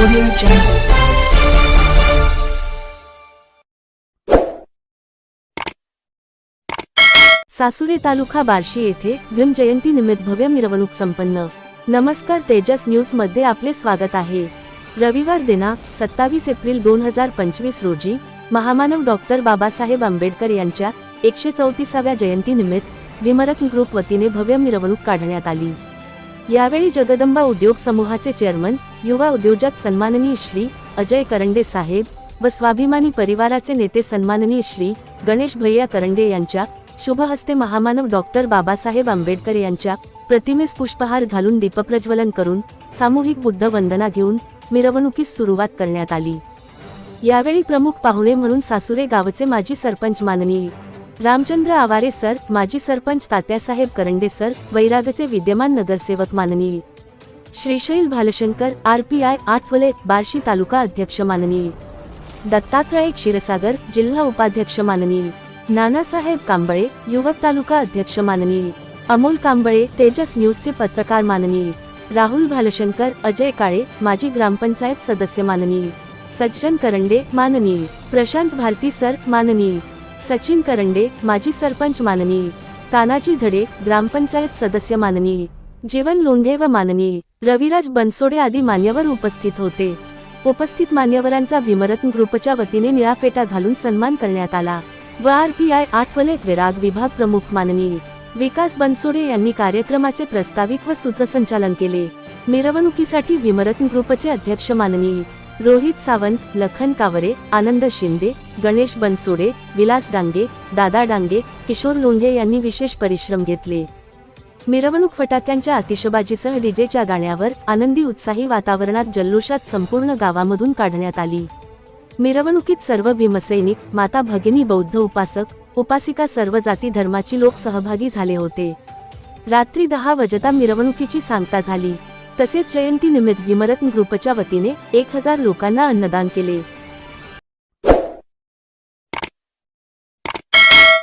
Audio Jungle. सासुरे तालुका बार्शी येथे भीम जयंती निमित्त भव्य मिरवणूक संपन्न. नमस्कार तेजस न्यूजमध्ये आपले स्वागत आहे. रविवार दिनांक सत्तावीस एप्रिल दोन हजार पंचवीस रोजी महामानव डॉक्टर बाबासाहेब आंबेडकर यांच्या एकशे चौतीसाव्या जयंतीनिमित्त भीमरत्न ग्रुप वतीने भव्य मिरवणूक काढण्यात आली. यावेळी जगदंबा उद्योग समूहाचे चेअरमन युवा उद्योजक सन्माननीय श्री अजय करंडे साहेब व स्वाभिमानी परिवाराचे नेते सन्माननीय श्री गणेश भैया करंडे यांच्या शुभ हस्ते महामानव डॉक्टर बाबासाहेब आंबेडकर यांच्या प्रतिमेस पुष्पहार घालून दीपप्रज्वलन करून सामूहिक बुद्ध वंदना घेऊन मिरवणुकीस सुरुवात करण्यात आली. यावेळी प्रमुख पाहुणे म्हणून सासुरे गावचे माजी सरपंच माननीय रामचंद्र आवारे सर माजी सरपंच तात्यासाहेब करंडे सर वैरागचे विद्यमान नगरसेवक माननीय. Shrishail Bhalshankar R P I Athawale Barshi taluka अध्यक्ष माननीय. दत्तात्रय क्षीरसागर जिल्हा उपाध्यक्ष माननीय. नानासाहेब कांबळे युवक तालुका अध्यक्ष माननीय. अमोल कांबळे तेजस न्यूजचे पत्रकार माननीय. राहुल भालशंकर अजय काळे माजी ग्रामपंचायत सदस्य माननीय. सज्जन करंडे माननीय. प्रशांत भारती सर माननीय. सचिन करंडे माजी सरपंच माननीय. तानाजी धडे ग्रामपंचायत सदस्य माननीय. जेवन लोंढे व माननीय. रविराज बनसोडे आदी मान्यवर उपस्थित होते. उपस्थित मान्यवरांचा भीमरत्न ग्रुपच्या वतीने निळाफेटा घालून सन्मान करण्यात आला. व R P I Athawale Virag विभाग प्रमुख माननीय. विकास बनसोडे यांनी कार्यक्रमाचे प्रस्तावित व सूत्रसंचालन केले. मिरवणुकीसाठी भीमरत्न ग्रुपचे अध्यक्ष माननीय. रोहित सावंत लखन कावरे आनंद शिंदे गणेश बनसोडे विलास डांगे दादा डांगे किशोर लोंढे यांनी विशेष परिश्रम घेतले. मिरवणूक फटाक्यांच्या आतिषबाजीसह डीजेच्या गाण्यावर आनंदी उत्साही वातावरणात जल्लोषात संपूर्ण गावामधून काढण्यात आली. मिरवणुकीत सर्व भीमसैनिक माता भगिनी बौद्ध उपासक उपासिका सर्व जाती धर्माची लोक सहभागी झाले होते. रात्री दहा वाजता मिरवणुकीची सांगता झाली. तसेच जयंती निमित्त भीमरत्न ग्रुपच्या वतीने एक हजार लोकांना अन्नदान केले.